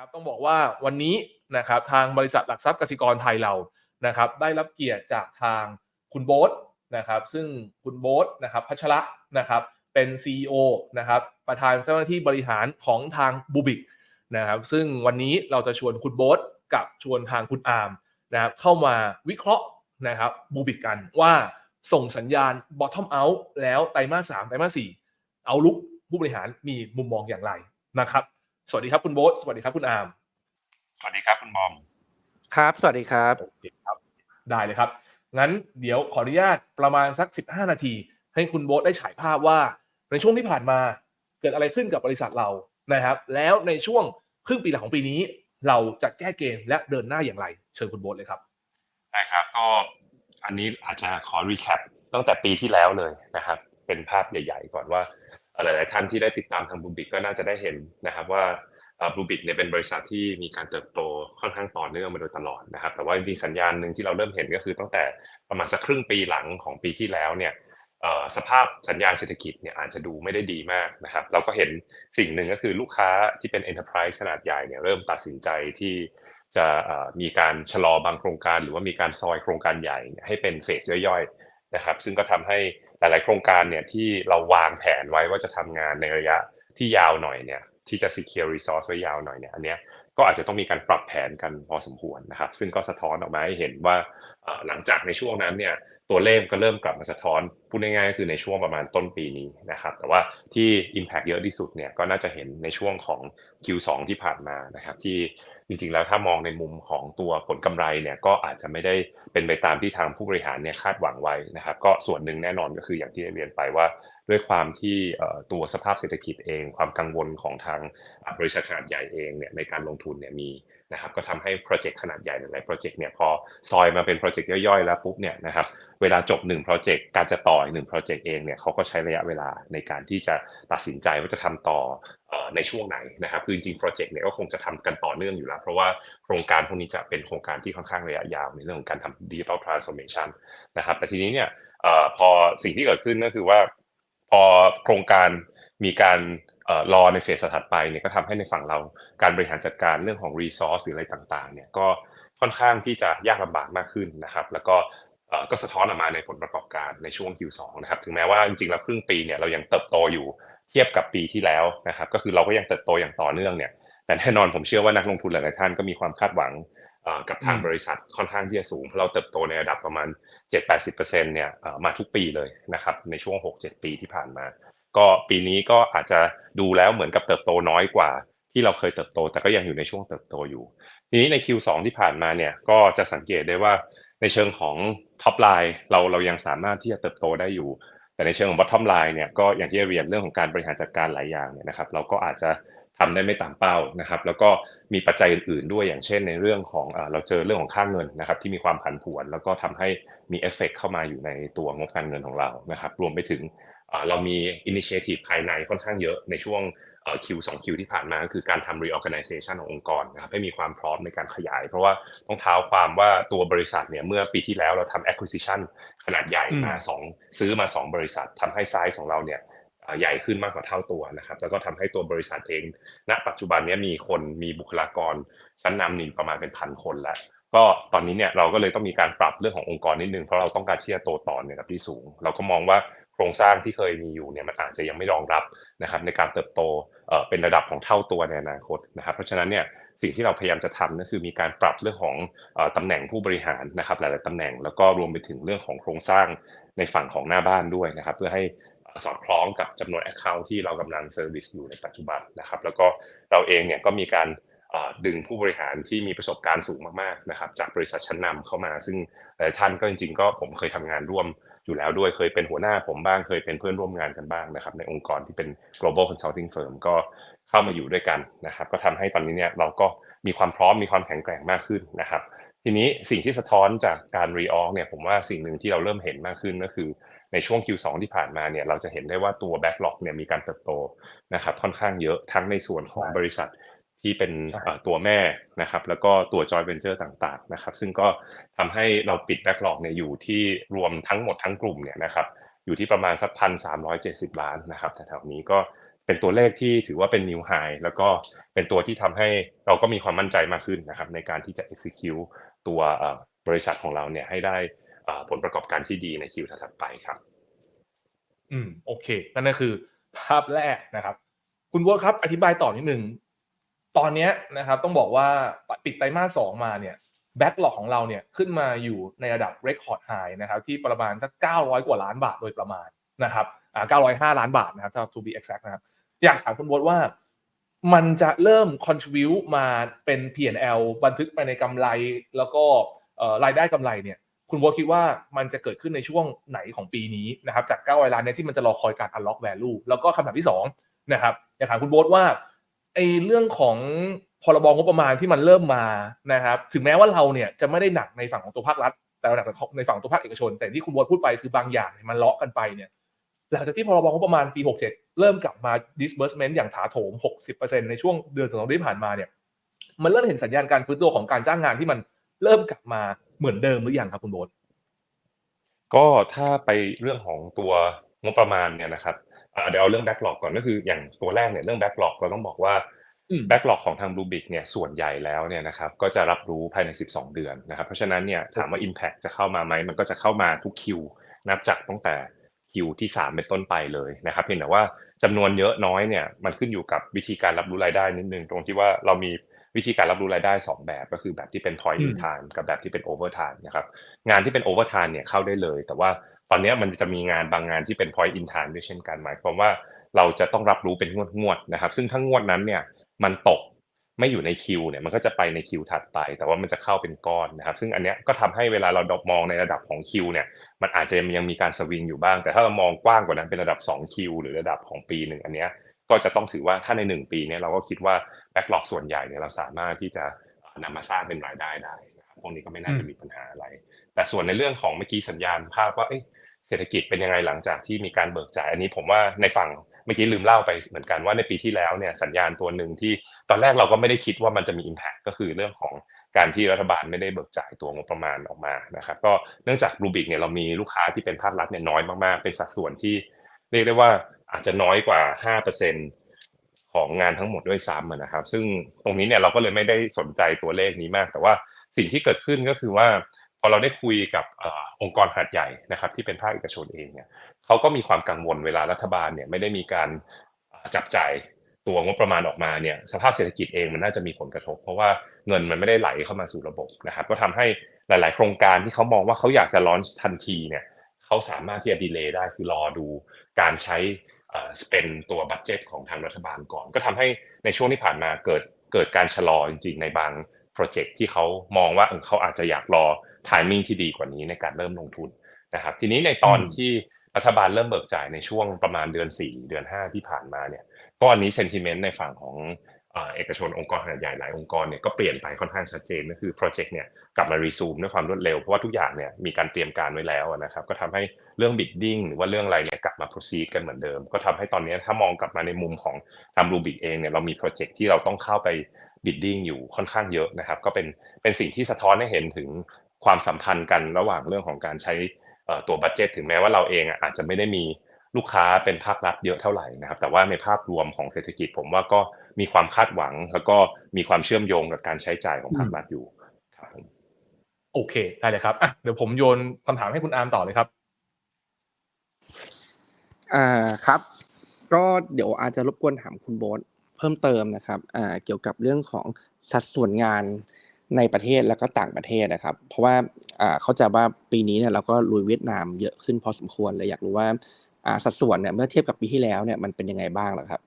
นะครับต้องบอกว่าวันนี้นะครับทางบริษัทหลักทรัพย์กสิกรไทยเรานะครับได้รับเกียรติจากทางคุณโบ๊ทนะครับซึ่งคุณโบ๊ทนะครับพัชระนะครับเป็น CEO นะครับประธานเจ้าหน้าที่บริหารของทางบูบิกนะครับซึ่งวันนี้เราจะชวนคุณโบ๊ทกับชวนทางคุณอาร์มนะครับเข้ามาวิเคราะห์นะครับบูบิกกันว่าส่งสัญญาณ bottom out แล้วไตรมาส3ไตรมาส4เอาลุกผู้บริหารมีมุมมองอย่างไรนะครับ สวัสดีครับคุณโบ๊ทสวัสดีครับคุณอาร์มสวัสดีครับคุณบอมครับ สวัสดีครับโอเคครับ ได้เลยครับ งั้นเดี๋ยวขออนุญาตประมาณสัก 15 นาที ให้คุณโบ๊ทได้ฉายภาพว่าในช่วงที่ผ่านมาเกิดอะไรขึ้นกับบริษัทเรานะครับ แล้วในช่วงครึ่งปีหลังของปีนี้ เราจะแก้เกมและเดินหน้าอย่างไร เชิญคุณโบ๊ทเลยครับได้ครับก็อันนี้อาจจะขอรีแคปตั้งแต่ปีที่แล้วเลยนะครับ เป็นภาพใหญ่ ๆ ก่อนว่า หลาย ๆ ท่านที่ได้ติดตามทางบูบิกก็น่าจะได้เห็นนะครับว่าบูบิกเนี่ยเป็นบริษัทที่มีการเติบโตค่อนข้างต่อเนื่องมาโดยตลอดนะครับแต่ว่าจริงๆสัญญาณหนึ่งที่เราเริ่มเห็นก็คือตั้งแต่ประมาณสักครึ่งปีหลังของปีที่แล้วเนี่ยสภาพสัญญาณเศรษฐกิจเนี่ยอาจจะดูไม่ได้ดีมากนะครับ เราก็เห็นสิ่งหนึ่งก็คือลูกค้าที่เป็น enterprise ขนาดใหญ่เนี่ยเริ่มตัดสินใจที่จะมีการชะลอบางโครงการ หรือว่ามีการซอยโครงการใหญ่ให้เป็นเฟสย่อยๆนะครับ ซึ่งก็ทำให้ หลาย ๆ โครงการเนี่ยที่เราวางแผนไว้ว่าจะทำงานในระยะที่ยาวหน่อยเนี่ยที่จะ secure resource ไว้ยาวหน่อยเนี่ยอันเนี้ยก็อาจจะต้องมีการปรับแผนกันพอสมควรนะครับ ซึ่งก็สะท้อนออกมาให้เห็นว่าหลังจากในช่วงนั้นเนี่ย ตัวเลขก็เริ่มกลับมาสะท้อนพูดง่ายๆก็คือในช่วงประมาณต้นปีนี้นะครับ แต่ว่าที่ impact เยอะที่สุดเนี่ยก็น่าจะเห็นในช่วงของ Q2 ที่ผ่านมานะครับ ที่จริงๆแล้วถ้ามองในมุมของตัวผลกำไรเนี่ยก็อาจจะไม่ได้เป็นไปตามที่ทางผู้บริหารเนี่ยคาดหวังไว้นะครับ ก็ส่วนหนึ่งแน่นอนก็คืออย่างที่เรียนไปว่าด้วยความที่ตัวสภาพเศรษฐกิจเอง ความกังวลของทางบริษัทขนาดใหญ่เองเนี่ยในการลงทุนเนี่ยมี นะครับก็ทำให้โปรเจกต์ขนาดใหญ่หลายๆโปรเจกต์เนี่ยพอซอยมาเป็นโปรเจกต์ย่อยๆแล้วปุ๊บเนี่ยนะครับเวลาจบ1โปรเจกต์การจะต่ออีกหนึ่งโปรเจกต์เองเนี่ยเขาก็ใช้ระยะเวลาในการที่จะตัดสินใจว่าจะทำต่อในช่วงไหนนะครับคือจริงๆโปรเจกต์เนี่ยก็คงจะทำกันต่อเนื่องอยู่แล้ว เพราะว่าโครงการพวกนี้จะเป็นโครงการที่ค่อนข้างระยะยาวในเรื่องของการทำ digital transformation นะครับแต่ทีนี้เนี่ยพอสิ่งที่เกิดขึ้นก็คือว่าพอโครงการมีการ รอในเฟสถัดไปเนี่ยก็ทำให้ในฝั่งเราการบริหารจัดการเรื่องของ resource หรืออะไรต่างๆเนี่ยก็ค่อนข้างที่จะยากลำบากมากขึ้นนะครับ แล้วก็ก็สะท้อนออกมาในผลประกอบการในช่วง Q2 นะครับถึงแม้ว่าจริงๆแล้วครึ่งปีเนี่ยเรายังเติบโตอยู่เทียบกับปีที่แล้วนะครับก็คือเราก็ยังเติบโตอย่างต่อเนื่องเนี่ยแต่แน่นอนผมเชื่อว่านักลงทุนหลายๆท่านก็มีความคาดหวังกับทางบริษัทค่อนข้างที่จะสูงเพราะเราเติบโตในระดับประมาณ 7-80%เนี่ยมาทุกปีเลยนะครับในช่วง 6-7 ปีที่ผ่านมา ก็ปีนี้ก็อาจจะดูแล้วเหมือนกับเติบโตน้อยกว่า ที่เราเคยเติบโต แต่ก็ยังอยู่ในช่วงเติบโตอยู่ ทีนี้ใน Q2 ที่ผ่านมาเนี่ยก็จะสังเกตได้ว่าในเชิงของท็อปไลน์เราเรายังสามารถที่จะเติบโตได้อยู่ แต่ในเชิงของบอททอมไลน์เนี่ยก็อย่างที่เรียนเรื่องของการบริหารจัดการหลายอย่างเนี่ยนะครับ เราก็อาจจะทำได้ไม่ตามเป้านะครับ แล้วก็มีปัจจัยอื่นๆด้วยอย่างเช่น ในเรื่องของเราเจอเรื่องของค่าเงินนะครับ ที่มีความผันผวน แล้วก็ทำให้มีเอฟเฟกเข้ามาอยู่ในตัวงบการเงินของเรานะครับ รวมไปถึง เรามีอินิเชทีฟภายในค่อนข้างเยอะในช่วง Q2 Q ที่ผ่านมาก็คือการทำ reorganization ขององค์กรนะครับให้มีความพร้อมในการขยาย เพราะว่าต้องเท้าความว่าตัวบริษัทเนี่ยเมื่อปีที่แล้วเราทำ acquisition ขนาดใหญ่มา2ซื้อมา 2 บริษัททำให้ไซส์ของเราเนี่ยใหญ่ขึ้นมากกว่าเท่าตัวนะครับ แล้วก็ทำให้ตัวบริษัทเอง ณ ปัจจุบันนี้มีคนมีบุคลากรชั้นนำนี่ประมาณเป็นพันคนแล้ว ก็ตอนนี้เนี่ยเราก็เลยต้องมีการปรับเรื่องขององค์กรนิดนึงเพราะเราต้องการที่จะโตต่อในระดับที่สูง เราก็มองว่าโครงสร้างที่เคยมีอยู่เนี่ยมันอาจจะยังไม่รองรับนะครับในการเติบโตเป็นระดับของเท่าตัวในอนาคตนะครับ เพราะฉะนั้นเนี่ยสิ่งที่เราพยายามจะทำก็คือมีการปรับเรื่องของตำแหน่งผู้บริหารนะครับ หลาย ๆตำแหน่งแล้วก็รวมไปถึงเรื่องของโครงสร้างในฝั่งของหน้าบ้านด้วยนะครับ เพื่อให้สอดคล้องกับจำนวน Account ที่เรากำลังเซอร์วิสอยู่ในปัจจุบันนะครับ แล้วก็เราเองเนี่ยก็มีการดึงผู้บริหารที่มีประสบการณ์สูงมาก ๆ นะครับ จากบริษัทชั้นนำเข้ามา ซึ่งหลายท่านก็จริง ๆ ก็ผมเคยทำงานร่วม อยู่แล้วด้วยเคยเป็นหัวหน้าผมบ้างเคยเป็นเพื่อนร่วมงานกันบ้างนะครับ ในองค์กรที่เป็น global consulting firm ก็เข้ามาอยู่ด้วยกันนะครับ ก็ทำให้ตอนนี้เนี่ยเราก็มีความพร้อมมีความแข็งแกร่งมากขึ้นนะครับ ทีนี้สิ่งที่สะท้อนจากการ reorg เนี่ยผมว่าสิ่งหนึ่งที่เราเริ่มเห็นมากขึ้นก็คือในช่วง Q2 ที่ผ่านมาเนี่ยเราจะเห็นได้ว่าตัว backlog เนี่ยมีการเติบโตนะครับค่อนข้างเยอะทั้งในส่วนของบริษัท ที่เป็นตัวแม่นะครับแล้วก็ตัว joint venture ต่างๆนะครับซึ่งก็ทำให้เราปิด backlog เนี่ยอยู่ที่รวมทั้งหมดทั้งกลุ่มเนี่ยนะครับอยู่ที่ประมาณสักพันสามร้อยเจ็ดสิบล้านนะครับแถวๆนี้ก็เเป็นตัวเลขที่ถือว่าเป็น new high แล้วก็เป็นตัวที่ทำให้เราก็มีความมั่นใจมากขึ้นนะครับในการที่จะ execute ตัวบริษัทของเราเนี่ยให้ได้ผลประกอบการที่ดีในคิวถัดไปครับ อืมโอเค นั่นก็คือภาพแรกนะครับ คุณวอครับอธิบายต่อนิดนึง ตอนนี้นะครับต้องบอกว่าปิดไตรมาสสองมาเนี่ยแบ็กหลอกของเราเนี่ยขึ้นมาอยู่ในระดับเรคคอร์ดไฮนะครับที่ประมาณสัก900 กว่าล้านบาทโดยประมาณนะครับอ่า905 ล้านบาทนะครับถ้า to be exact นะครับอยากถามคุณวอว่ามันจะเริ่ม contribute มาเป็น P&L บันทึกไปในกำไร แล้วก็รายได้กำไรเนี่ยคุณวอคิดว่ามันจะเกิดขึ้นในช่วงไหนของปีนี้นะครับจาก900ล้านเนี่ยที่มันจะรอคอยการ unlock value แล้วก็คำถามที่2นะครับอยากถามคุณโบ๊ทว่า ไอเรื่องของพรบงบประมาณที่มันเริ่มมานะครับ ถึงแม้ว่าเราเนี่ยจะไม่ได้หนักในฝั่งของตัวภาครัฐ แต่เราหนักในฝั่งตัวภาคเอกชน แต่ที่คุณวอพูดไปคือบางอย่างมันเลาะกันไปเนี่ยหลังจากที่พรบงบประมาณปี 67 เริ่มกลับมา disbursement อย่างถาโถม 60%ในช่วงเดือนสองเดือนที่ผ่านมาเนี่ยมันเริ่มเห็นสัญญาณการฟื้นตัวของการจ้างงานที่มันเริ่มกลับมาเหมือนเดิมหรือยังครับคุณโบ๊ทก็ถ้าไปเรื่องของตัว งบประมาณเนี่ยนะครับเดี๋ยวเอาเรื่องแบ็กหลอกก่อนก็คืออย่างตัวแรกเนี่ยเรื่องแบ็กหลอกเราต้องบอกว่าแบ็กหลอกของทางบลูบิกเนี่ยส่วนใหญ่แล้วเนี่ยนะครับก็จะรับรู้ภายใน 12 เดือนนะครับเพราะฉะนั้นเนี่ยถามว่า Impact จะเข้ามาไหมมันก็จะเข้ามาทุกคิว นับจากตั้งแต่คิวที่ 3 เป็นต้นไปเลยนะครับเพียงแต่ว่าจำนวนเยอะน้อยเนี่ยมันขึ้นอยู่กับวิธีการรับรู้รายได้นิดนึงตรงที่ว่าเรามีวิธีการรับรู้รายได้ 2 แบบก็คือแบบที่เป็น point in time กับแบบที่เป็น over time นะครับงานที่เป็น over time เนี่ยเข้าได้เลย แต่ว่า ตอนนี้มันจะมีงานบางงานที่เป็น point in time ด้วยเช่นกันหมายความว่าเราจะต้องรับรู้เป็นงวดๆนะครับ ซึ่งถ้างวดนั้นเนี่ยมันตกไม่อยู่ในคิวเนี่ยมันก็จะไปในคิวถัดไป แต่ว่ามันจะเข้าเป็นก้อนนะครับ ซึ่งอันนี้ก็ทำให้เวลาเราดอมองในระดับของคิวเนี่ยมันอาจจะยังมีการสวิงอยู่บ้าง แต่ถ้าเรามองกว้างกว่านั้นเป็นระดับ2คิวหรือระดับของปีหนึ่งอันนี้ก็จะต้องถือว่าถ้าใน 1 ปีเนี่ยเราก็คิดว่าแบ็กหลอกส่วนใหญ่เนี่ยเราสามารถที่จะนำมาสร้างเป็นรายได้ได้นะครับพวกนี้ก็ไม่น่าจะมีปัญหาอะไร แต่ส่วนในเรื่องของเมื่อกี้สัญญาณภาพว่าเเศรษฐกิจเป็นยังไงหลังจากที่มีการเบิกจ่าย อันนี้ผมว่าในฝั่งเมื่อกี้ลืมเล่าไปเหมือนกันว่าในปีที่แล้วเนี่ยสัญญาณตัวหนึ่งที่ตอนแรกเราก็ไม่ได้คิดว่ามันจะมี Impact ก็คือเรื่องของการที่รัฐบาลไม่ได้เบิกจ่ายตัวงบประมาณออกมานะครับก็เนื่องจากรูบิกเนี่ยเรามีลูกค้าที่เป็นภาครัฐเนี่ยน้อยมากๆ เป็นสัดส่วนที่เรียกได้ว่าอาจจะน้อยกว่า 5%ของงานทั้งหมดด้วยซ้ำนะครับ ซึ่งตรงนี้เนี่ยเราก็เลยไม่ได้สนใจตัวเลขนี้มาก แต่ว่าสิ่งที่เกิดขึ้นก็คือว่า พอเราได้คุยกับองค์กรขนาดใหญ่นะครับที่เป็นภาคเอกชนเองเนี่ยเขาก็มีความกังวลเวลารัฐบาลเนี่ยไม่ได้มีการจับจ่ายตัวงบประมาณออกมาเนี่ยสภาพเศรษฐกิจเองมันน่าจะมีผลกระทบ เพราะว่าเงินมันไม่ได้ไหลเข้ามาสู่ระบบนะครับ ก็ทำให้หลาย ๆ โครงการที่เขามองว่าเขาอยากจะลอนทันทีเนี่ยเขาสามารถที่จะดีเลย์ได้คือรอดูการใช้สเปนตัวบัตเจตของทางรัฐบาลก่อน ก็ทำให้ในช่วงที่ผ่านมาเกิดเกิดการชะลอจริง ๆ ในบางโปรเจกต์ที่เขามองว่าเขาอาจจะอยากรอ ทามมิ่งที่ดีกว่านี้ในการเริ่มลงทุนนะครับ ทีนี้ในตอนที่รัฐบาลเริ่มเบิกจ่ายในช่วงประมาณเดือน 4 เดือน 5 ที่ผ่านมาเนี่ยก็อันนี้เซนติเมนต์ในฝั่งของเอกชนองค์กรขนาดใหญ่หลายองค์กรเนี่ยก็เปลี่ยนไปค่อนข้างชัดเจนก็คือโปรเจกต์เนี่ยกลับมารีซูมด้วยความรวดเร็ว เพราะว่าทุกอย่างเนี่ยมีการเตรียมการไว้แล้วนะครับก็ทำให้เรื่องบิดดิ้งหรือว่าเรื่องอะไรเนี่ยกลับมา proceed กันเหมือนเดิม ก็ทำให้ตอนนี้ถ้ามองกลับมาในมุมของทำรูบิกเองเนี่ยเรามีโปรเจกต์ที่เราต้องเข้าไปบิดดิ้งอยู่ค่อนข้างเยอะนะครับก็เป็นเป็นสิ่งที่สะท้อนให้เห็นถึง ความสัมพันธ์กันระหว่างเรื่องของการใช้ตัวบัตเจตถึงแม้ว่าเราเองอาจจะไม่ได้มีลูกค้าเป็นภาครัฐเยอะเท่าไหร่นะครับ แต่ว่าในภาพรวมของเศรษฐกิจผมว่าก็มีความคาดหวัง แล้วก็มีความเชื่อมโยงกับการใช้จ่ายของภาครัฐอยู่ครับผมโอเคได้เลยครับอะเดี๋ยวผมโยนคำถามให้คุณอาร์มต่อเลยครับอ่าครับ ก็เดี๋ยวอาจจะรบกวนถามคุณโบ๊ทเพิ่มเติมนะครับอ่าเกี่ยวกับเรื่องของสัดส่วนงาน ในประเทศแล้วก็ต่างประเทศนะครับ เพราะว่าเข้าใจว่าปีนี้เนี่ยเราก็ลุยเวียดนามเยอะขึ้นพอสมควรเลยอยากรู้ว่าสัดส่วนเนี่ยเมื่อเทียบกับปีที่แล้วเนี่ยมันเป็นยังไงบ้างล่ะครับ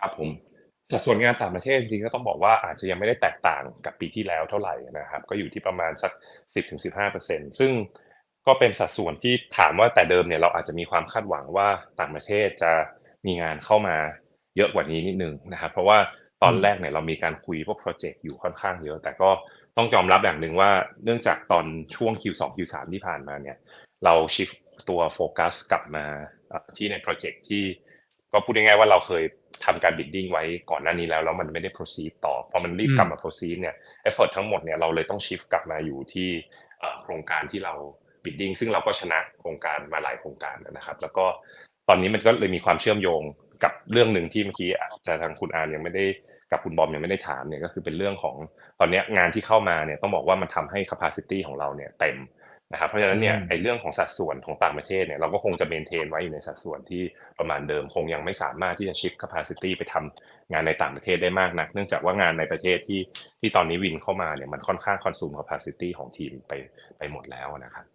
ครับผมสัดส่วนงานต่างประเทศจริงๆก็ต้องบอกว่าอาจจะยังไม่ได้แตกต่างกับปีที่แล้วเท่าไหร่นะครับ ก็อยู่ที่ประมาณสัก 10-15%ซึ่งก็เป็นสัดส่วนที่ถามว่าแต่เดิมเนี่ยเราอาจจะมีความคาดหวังว่าต่างประเทศจะมีงานเข้ามาเยอะกว่านี้นิดนึงนะครับ เพราะว่า ตอนแรกเนี่ยเรามีการคุยพวกโปรเจกต์อยู่ค่อนข้างเยอะแต่ก็ต้องยอมรับอย่างหนึ่งว่าเนื่องจากตอนช่วง Q2 Q3 ที่ผ่านมาเนี่ยเราชิฟตัวโฟกัสกลับมาที่ในโปรเจกต์ที่ก็พูดง่ายๆว่าเราเคยทำการบิดดิ้งไว้ก่อนหน้านี้แล้วแล้วมันไม่ได้ proceed ต่อพอมันรีบกลับมา proceed เนี่ย effort ทั้งหมดเนี่ยเราเลยต้องชิฟกลับมาอยู่ที่โครงการที่เราบิดดิ้งซึ่งเราก็ชนะโครงการมาหลายโครงการนะครับ แล้วก็ตอนนี้มันก็เลยมีความเชื่อมโยงกับเรื่องหนึ่งที่เมื่อกี้อาจจะทางคุณอานยังไม่ได้ กับคุณบอมยังไม่ได้ถามเนี่ยก็คือเป็นเรื่องของตอนเนี้ยงานที่เข้ามาเนี่ยต้องบอกว่ามันทำให้ capacity ของเราเนี่ยเต็มนะครับเพราะฉะนั้นเนี่ยอืมไอ้เรื่องของสัดส่วนของต่างประเทศเนี่ยเราก็คงจะเมนเทนไว้อยู่ในสัดส่วนที่ประมาณเดิมคงยังไม่สามารถที่จะ shift capacity ไปทำงานในต่างประเทศได้มากนัก เนื่องจากว่างานในประเทศที่ที่ตอนนี้วินเข้ามาเนี่ยมันค่อนข้าง consume capacity ของทีมไปไปหมดแล้วนะครับ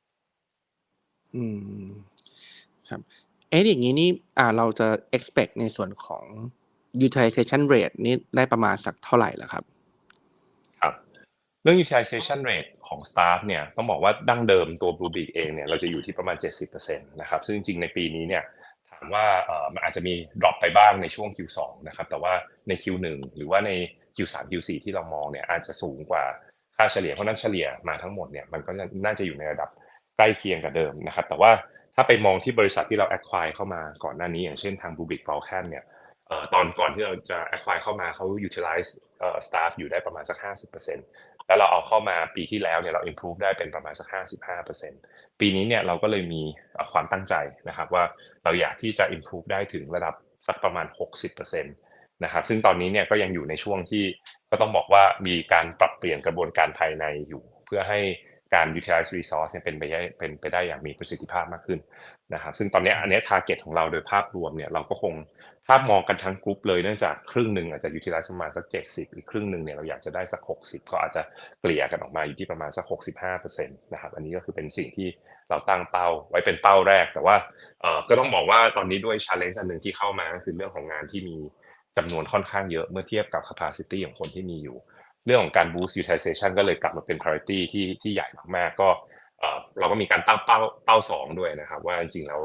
อืมครับเอ๊ะอย่างนี้นี่อ่าเราจะ expect ในส่วนของ utilization rate นี่ได้ประมาณสักเท่าไหร่ล่ะครับ ครับ เรื่อง utilization rate ของ staff เนี่ยต้องบอกว่าดั้งเดิมตัว Blue Beak เองเนี่ยเราจะอยู่ที่ประมาณ 70%นะครับซึ่งจริงๆในปีนี้เนี่ยถามว่าเอ่อมันอาจจะมี drop ไปบ้างในช่วง Q2 นะครับแต่ว่าใน Q1 หรือว่าใน Q3 Q4 ที่เรามองเนี่ยอาจจะสูงกว่าค่าเฉลี่ยเพราะนั้นเฉลี่ยมาทั้งหมดเนี่ยมันก็น่าจะอยู่ในระดับใกล้เคียงกับเดิมนะครับแต่ว่าถ้าไปมองที่บริษัทที่เรา acquire เข้ามาก่อนหน้านี้ อย่างเช่นทาง Blue Beak Vulcan เนี่ย ตอนก่อนที่เราจะ acquire เข้ามาเขา utilize staff อยู่ได้ประมาณสัก 50%แล้วเราเอาเข้ามาปีที่แล้วเนี่ยเรา improve ได้เป็นประมาณสัก 55%ปีนี้เนี่ยเราก็เลยมีความตั้งใจนะครับว่าเราอยากที่จะ improve ได้ถึงระดับสักประมาณ 60%นะครับซึ่งตอนนี้เนี่ยก็ยังอยู่ในช่วงที่ก็ต้องบอกว่ามีการปรับเปลี่ยนกระบวนการภายในอยู่ เพื่อให้ การ utilize resource เนี่ยเป็นไปได้เป็นไปได้อย่างมีประสิทธิภาพมากขึ้นนะครับ ซึ่งตอนนี้อันนี้ target ของเราโดยภาพรวมเนี่ยเราก็คงถ้ามองกันทั้งกลุ่มเลยเนื่องจากครึ่งหนึ่งอาจจะยูทิลไลซ์ประมาณสัก 70 อีกครึ่งหนึ่งเนี่ยเราอยากจะได้สัก 60 ก็อาจจะเกลี่ยกันออกมาอยู่ที่ประมาณสัก 65%นะครับอันนี้ก็คือเป็นสิ่งที่เราตั้งเป้าไว้เป็นเป้าแรก แต่ว่าเอ่อก็ต้องบอกว่าตอนนี้ด้วย challenge อันหนึ่งที่เข้ามาก็คือเรื่องของงานที่มีจำนวนค่อนข้างเยอะเมื่อเทียบกับ capacity ของคนที่มีอยู่ เรื่องของการ boost utilization ก็เลยกลับมาเป็น priority ที่ที่ใหญ่มากๆ ก็เราก็มีการตั้งเป้าเป้าสองด้วยนะครับว่าจริงๆแล้ว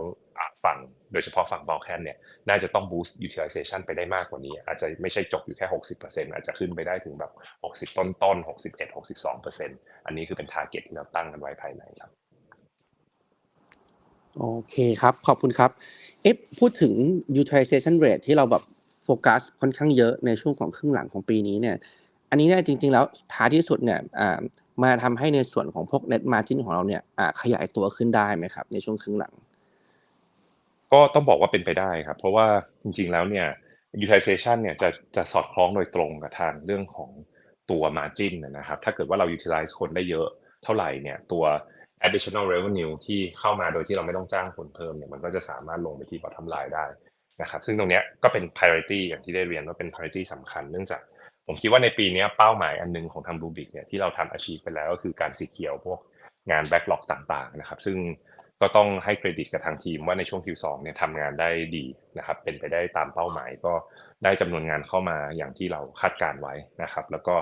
ฝั่งโดยเฉพาะฝั่งบอลแคนเนี่ยน่าจะต้อง boost utilization ไปได้มากกว่านี้ อาจจะไม่ใช่จบอยู่แค่ 60%อาจจะขึ้นไปได้ถึงแบบ 60 ต้นต้น61 62%อันนี้คือเป็น target ที่เราตั้งกันไว้ภายในครับโอเคครับ ขอบคุณครับเอ๊ะพูดถึง utilization rate ที่เราแบบโฟกัสค่อนข้างเยอะในช่วงของครึ่งหลังของปีนี้เนี่ย อันนี้เนี่ยจริง ๆ แล้วท้ายที่สุดเนี่ยมาทำให้ในส่วนของพวก net margin ของเราเนี่ยขยายตัวขึ้นได้ไหมครับ ในช่วงครึ่งหลัง ก็ต้องบอกว่าเป็นไปได้ครับ เพราะว่าจริง ๆ แล้วเนี่ย utilization เนี่ยจะจะสอดคล้องโดยตรงกับทางเรื่องของตัว margin นะนะครับ ถ้าเกิดว่าเรา utilize คนได้เยอะเท่าไหร่เนี่ยตัว additional revenue ที่เข้ามาโดยที่เราไม่ต้องจ้างคนเพิ่มเนี่ยมันก็จะสามารถลงไปที่ bottom line ได้นะครับ ซึ่งตรงเนี้ยก็เป็น priority อย่างที่ได้เรียนว่าเป็น priority สำคัญเนื่องจาก ผมคิดว่าในปีนี้เป้าหมายอันหนึงของทาง Blue Big เนี่ยที่เราทำ achieve ไปแล้วก็คือการสีเขียวพวกงาน backlog ต่างๆนะครับ ซึ่งก็ต้องให้เครดิตกับทางทีมว่าในช่วง Q2 เนี่ยทำงานได้ดีนะครับ เป็นไปได้ตามเป้าหมายก็ได้จำนวนงานเข้ามาอย่างที่เราคาดการไว้นะครับ แล้วก็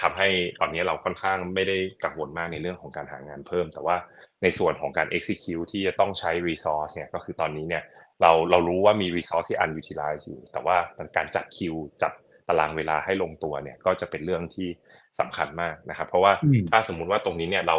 ทำให้ตอนนี้เราค่อนข้างไม่ได้กังวลมากในเรื่องของการหางานเพิ่ม แต่ว่าในส่วนของการ execute ที่จะต้องใช้ resource เนี่ยก็คือตอนนี้เนี่ยเราเรารู้ว่ามี resource ที่ unutilize อยู่ แต่ว่าการจัดคิวจัด ตารางเวลาให้ลงตัวเนี่ยก็จะเป็นเรื่องที่สำคัญมากนะครับ เพราะว่าอืมถ้าสมมุติว่าตรงนี้เนี่ยเรา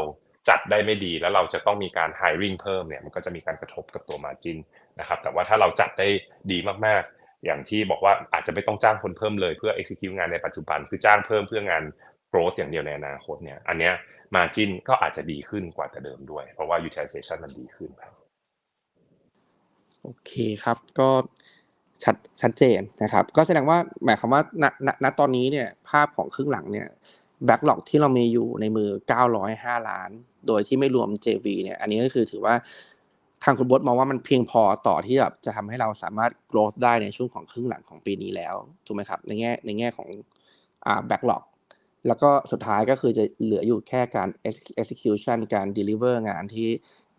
จัดได้ไม่ดีแล้วเราจะต้องมีการ hiring เพิ่มเนี่ยมันก็จะมีการกระทบกับตัว margin นะครับแต่ว่าถ้าเราจัดได้ดีมากๆ อย่างที่บอกว่าอาจจะไม่ต้องจ้างคนเพิ่มเลยเพื่อ execute งานในปัจจุบัน คือจ้างเพิ่มเพื่องาน growth อย่างเดียวในอนาคตเนี่ยอันเนี้ย margin ก็อาจจะดีขึ้นกว่าแต่เดิมด้วย เพราะว่า utilization มันดีขึ้นครับโอเคครับก็ ชัดชัดเจนนะครับ ก็แสดงว่าหมายความว่าณณณตอนนี้เนี่ยภาพของครึ่งหลังเนี่ยแบ็กหลอกที่เรามีอยู่ในมือ 905 ล้าน โดยที่ไม่รวม JV เนี่ยอันนี้ก็คือถือว่าทางคุณบดมองว่ามันเพียงพอต่อที่แบบจะทำให้เราสามารถ growth ได้ในช่วงของครึ่งหลังของปีนี้แล้วถูกไหมครับ ในแง่ในแง่ของอ่าแบ็กหลอกแล้วก็สุดท้ายก็คือจะเหลืออยู่แค่การ ex- execution การ deliver งานที่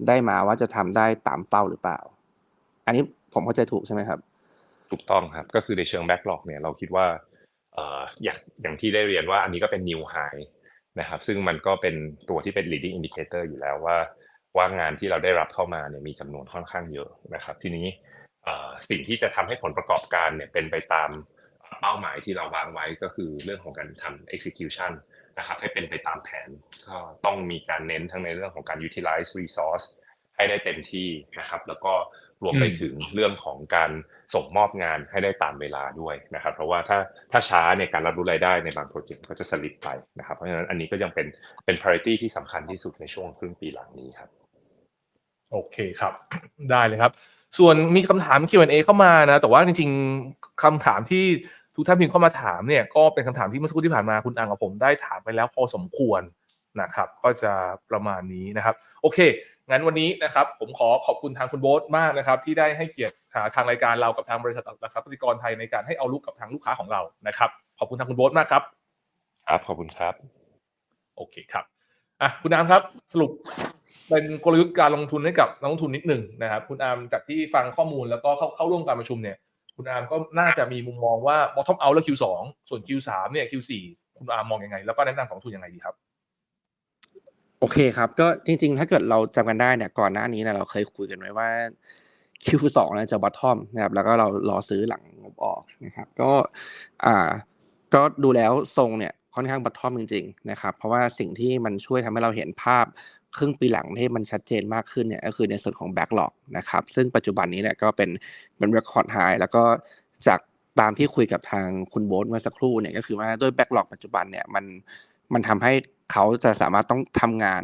ได้มาว่าจะทำได้ตามเป้าหรือเปล่า อันนี้ผมเข้าใจถูกใช่ไหมครับ ถูกต้องครับ ก็คือในเชิง backlog เนี่ยเราคิดว่าอย่างอย่างที่ได้เรียนว่าอันนี้ก็เป็น new high นะครับซึ่งมันก็เป็นตัวที่เป็น leading indicator อยู่แล้วว่าว่างานที่เราได้รับเข้ามาเนี่ยมีจำนวนค่อนข้างเยอะนะครับ ทีนี้สิ่งที่จะทำให้ผลประกอบการเนี่ยเป็นไปตามเป้าหมายที่เราวางไว้ก็คือเรื่องของการทำ execution นะครับให้เป็นไปตามแผนก็ต้องมีการเน้นทั้งในเรื่องของการ utilize resource ให้ได้เต็มที่นะครับ แล้วก็ รวมไปอืมถึงเรื่องของการส่งมอบงานให้ได้ตามเวลาด้วยนะครับ เพราะว่าถ้าถ้าช้าในยการรับรู้รายได้ในบางโปรเจกต์ก็จะสลิปไปนะครับ เพราะฉะนั้นอันนี้ก็ยังเป็นเป็น priority ที่สำคัญที่สุดในช่วงครึ่งปีหลังนี้ครับ โอเคครับ ได้เลยครับ ส่วนมีคำถาม Q&A เข้ามานะ แต่ว่าจริงๆคำถามที่ทุกท่านพิมพ์เข้ามาถามเนี่ยก็เป็นคำถามที่เมื่อสักครู่ที่ผ่านมาคุณอังกับผมได้ถามไปแล้วพอสมควรนะครับ ก็จะประมาณนี้นะครับ โอเค งั้นวันนี้นะครับผมขอขอบคุณทางคุณโบ๊ทมากนะครับที่ได้ให้เกียรติทางรายการเรากับทางบริษัทหลักทรัพย์กสิกรไทยในการให้เอาลูกกับทางลูกค้าของเรานะครับขอบคุณทางคุณโบ๊ทมากครับครับขอบคุณครับ โอเคครับอะคุณอามครับสรุปเป็นกลยุทธ์การลงทุนให้กับนักลงทุนนิดหนึ่งนะครับ คุณอามจากที่ฟังข้อมูลแล้วก็เข้าเข้าร่วมการประชุมเนี่ยคุณอามก็น่าจะมีมุมมองว่า bottom out แล้ว Q2 ส่วน Q3 เนี่ย Q4 คุณอามมองยังไง แล้วก็แนะนำของทุนยังไงดีครับ โอเคครับก็จริง ๆ ถ้าเกิดเราจำกันได้เนี่ยก่อนหน้านี้เนี่ยเราเคยคุยกันไว้ว่า Q2 นี่ยจะ bottom นะครับแล้วก็เรารอซื้อหลังงบออกนะครับก็อ่าก็ดูแล้วทรงเนี่ยค่อนข้าง bottom จริงๆนะครับเพราะว่าสิ่งที่มันช่วยทำให้เราเห็นภาพครึ่งปีหลังที่มันชัดเจนมากขึ้นเนี่ยก็คือในส่วนของ backlog นะครับซึ่งปัจจุบันนี้เนี่ยก็เป็นเป็น record high แล้วก็จากตามที่คุยกับทางคุณโบ๊ทเมื่อสักครู่เนี่ยก็คือว่าด้วย backlog ปัจจุบันเนี่ยมันมันทำให้ เขาจะสามารถต้องทำงาน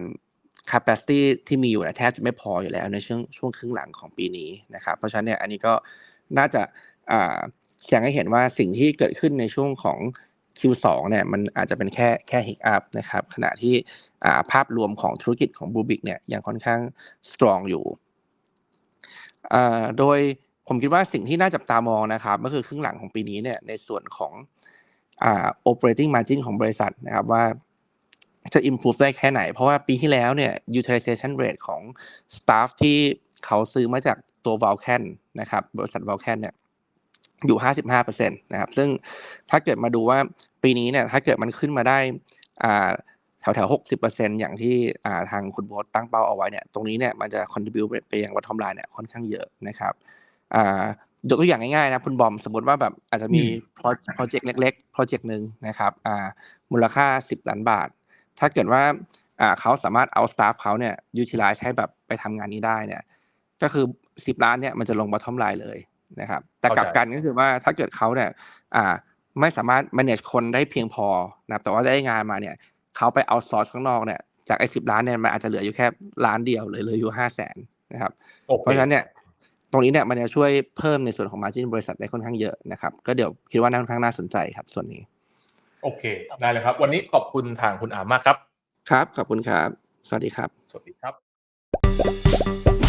capacity ที่มีอยู่นี่ยแทบจะไม่พออยู่แล้วในช่วงช่วงครึ่งหลังของปีนี้นะครับ เพราะฉะนั้นเนี่ยอันนี้ก็น่าจะอ่าแสดงให้เห็นว่าสิ่งที่เกิดขึ้นในช่วงของ Q2 เนี่ยมันอาจจะเป็นแค่แค่ hick up นะครับขณะที่ภาพรวมของธุรกิจของ b ูบิกเนี่ยยังค่อนข้าง strong อยู่โดยผมคิดว่าสิ่งที่น่าจับตามองนะครับก็คือครึ่งหลังของปีนี้เนี่ยในส่วนของอ operating margin ของบริษัทนะครับว่า จะ improve ได้แค่ไหน เพราะว่าปีที่แล้วเนี่ย utilization rate ของ staff ที่เขาซื้อมาจากตัว Vulcan นะครับ บริษัท Vulcan เนี่ยอยู่ 55%นะครับ ซึ่งถ้าเกิดมาดูว่าปีนี้เนี่ย ถ้าเกิดมันขึ้นมาได้อ่าแถวแถว60%อย่างที่อ่าทางคุณโบทตั้งเป้าเอาไว้เนี่ย ตรงนี้เนี่ยมันจะ contribute ไปยัง bottom line เนี่ยค่อนข้างเยอะนะครับอ่ายกตัวอย่างง่ายๆนะคุณบอมสมมติว่าแบบอาจจะมีโปรเจกต์เล็กๆโปรเจกต์หนึ่งนะครับอ่ามูลค่า10ล้านบาท ถ้าเกิดว่าอ่าเขาสามารถเอาสตาฟเขาเนี่ยยูทิลไลซ์ให้แบบไปทำงานนี้ได้เนี่ย ก็คือ10ล้านเนี่ยมันจะลงบอททอมไลน์เลยนะครับ แต่กลับกันก็คือว่าถ้าเกิดเขาเนี่ยอ่าไม่สามารถ manage คนได้เพียงพอนะครับแต่ว่าได้งานมาเนี่ยเขาไปเอาซอร์สข้างนอกเนี่ยจากไอ้สิล้านเนี่ยมันอาจจะเหลืออยู่แค่ล้านเดียวเลยเหลืออยู่ห้าแสนนะครับโอเคเพราะฉะนั้นเนี่ยตรงนี้เนี่ยมันจะช่วยเพิ่มในส่วนของ margin บริษัทได้ค่อนข้างเยอะนะครับ ก็เดี๋ยวคิดว่าน่าค่อนข้างน่าสนใจครับส่วนนี้ โอเค ได้เลยครับ วันนี้ขอบคุณทางคุณอามมากครับ ครับ ขอบคุณครับ สวัสดีครับ สวัสดีครับ